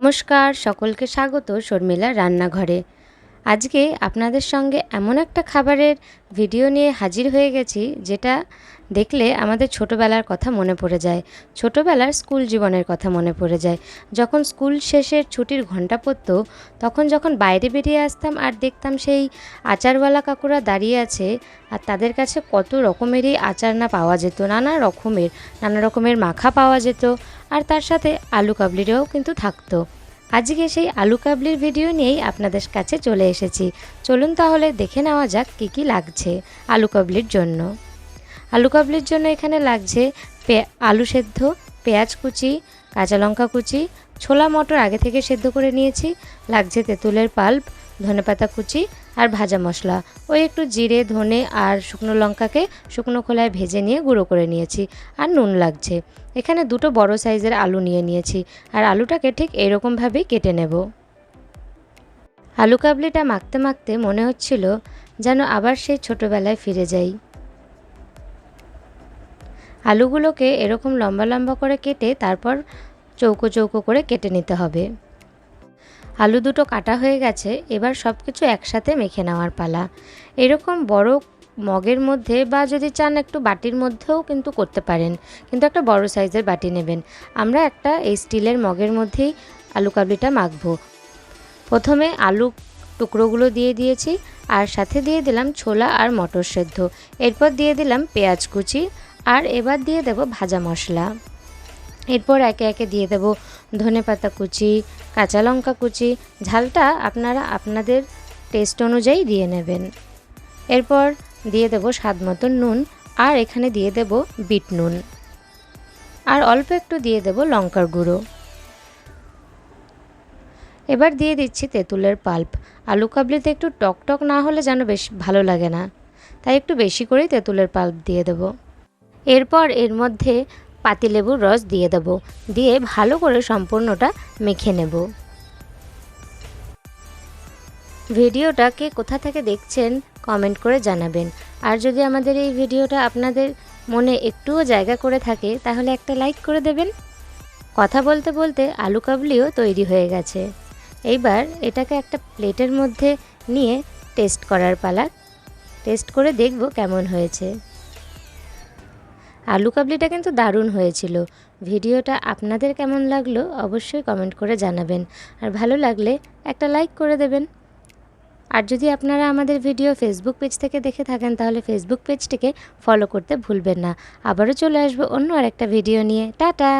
নমস্কার সকলকে স্বাগত শর্মিলা রান্নাঘরে। আজকে আপনাদের সঙ্গে এমন একটা খাবারের ভিডিও নিয়ে হাজির হয়ে গেছি, যেটা দেখলে আমাদের ছোটোবেলার কথা মনে পড়ে যায়, ছোটোবেলার স্কুল জীবনের কথা মনে পড়ে যায়। যখন স্কুল শেষের ছুটির ঘণ্টা পড়তো, তখন যখন বাইরে বেরিয়ে আসতাম আর দেখতাম সেই আচারওয়ালা কাকুরা দাঁড়িয়ে আছে, আর তাদের কাছে কত রকমেরই আচার না পাওয়া যেত, নানা রকমের নানা রকমের মাখা পাওয়া যেত, আর তার সাথে আলু কাবলিরও কিন্তু থাকতো। আজকে সেই আলু কাবলির ভিডিও নিয়েই আপনাদের কাছে চলে এসেছি। চলুন তাহলে দেখে নেওয়া যাক কি কি লাগছে আলু কাবলির জন্য। আলু কাবলির জন্য এখানে লাগছে আলু সেদ্ধ, পেঁয়াজ কুচি, কাঁচা লঙ্কা কুচি, ছোলা মটর আগে থেকে সেদ্ধ করে নিয়েছি, লাগছে তেঁতুলের পাল্প ধনেপাতা কুচি আর ভাজা মশলা। ওই একটু জিরে, ধনে আর শুকনো লঙ্কাকে শুকনো খোলায় ভেজে নিয়ে গুঁড়ো করে নিয়েছি আর নুন লাগছে। এখানে দুটো বড় সাইজের আলু নিয়ে নিয়েছি আর আলুটাকে ঠিক এরকমভাবেই কেটে নেব। আলু কাবলিটা মাখতে মাখতে মনে হচ্ছিল যেন আবার সেই ছোটোবেলায় ফিরে যাই। আলুগুলোকে এরকম লম্বা লম্বা করে কেটে তারপর চৌকো চৌকো করে কেটে নিতে হবে। আলু দুটো কাটা হয়ে গেছে, এবার সব কিছু একসাথে মেখে নেওয়ার পালা। এরকম বড় মগের মধ্যে বা যদি চান একটু বাটির মধ্যেও কিন্তু করতে পারেন, কিন্তু একটা বড় সাইজের বাটি নেবেন। আমরা একটা এই স্টিলের মগের মধ্যেই আলু কাবলিটা মাখবো। প্রথমে আলু টুকরোগুলো দিয়ে দিয়েছি, আর সাথে দিয়ে দিলাম ছোলা আর মটর সেদ্ধ। এরপর দিয়ে দিলাম পেঁয়াজ কুচি, আর এবার দিয়ে দেব ভাজা মশলা। এরপর একে একে দিয়ে দেব ধনে পাতা কুচি, কাঁচা লঙ্কা কুচি। ঝালটা আপনারা আপনাদের টেস্ট অনুযায়ী দিয়ে নেবেন। এরপর দিয়ে দেব স্বাদ মতন নুন আর এখানে দিয়ে দেব বিট নুন। আর অল্প একটু দিয়ে দেব লঙ্কার গুঁড়ো। এবার দিয়ে দিচ্ছি তেঁতুলের পাল্প। আলু কাবলিতে একটু টক টক না হলে যেন বেশ ভালো লাগে না। তাই একটু বেশি করেই তেঁতুলের পাল্প দিয়ে দেব। এরপর এর মধ্যে পাতিলেবুর রস দিয়ে দেব। দিয়ে ভালো করে সম্পূর্ণটা মেখে নেব। ভিডিওটা কে কোথা থেকে দেখছেন কমেন্ট করে জানাবেন। আর যদি আমাদের এই ভিডিওটা আপনাদের মনে একটুও জায়গা করে থাকে, তাহলে একটা লাইক করে দেবেন। কথা বলতে বলতে আলু কাবলিও তৈরি হয়ে গেছে। এইবার এটাকে একটা প্লেটের মধ্যে নিয়ে টেস্ট করার পালা। টেস্ট করে দেখব কেমন হয়েছে। আলু কাবলিটা কিন্তু দারুণ হয়েছিল। ভিডিওটা আপনাদের কেমন লাগল অবশ্যই কমেন্ট করে জানাবেন। আর ভালো লাগলে একটা লাইক করে দেবেন। আর যদি আপনারা আমাদের ভিডিও ফেসবুক পেজ থেকে দেখে থাকেন, তাহলে ফেসবুক পেজটিকে ফলো করতে ভুলবেন না। আবারও চলে আসব অন্য আর একটা ভিডিও নিয়ে। টাটা!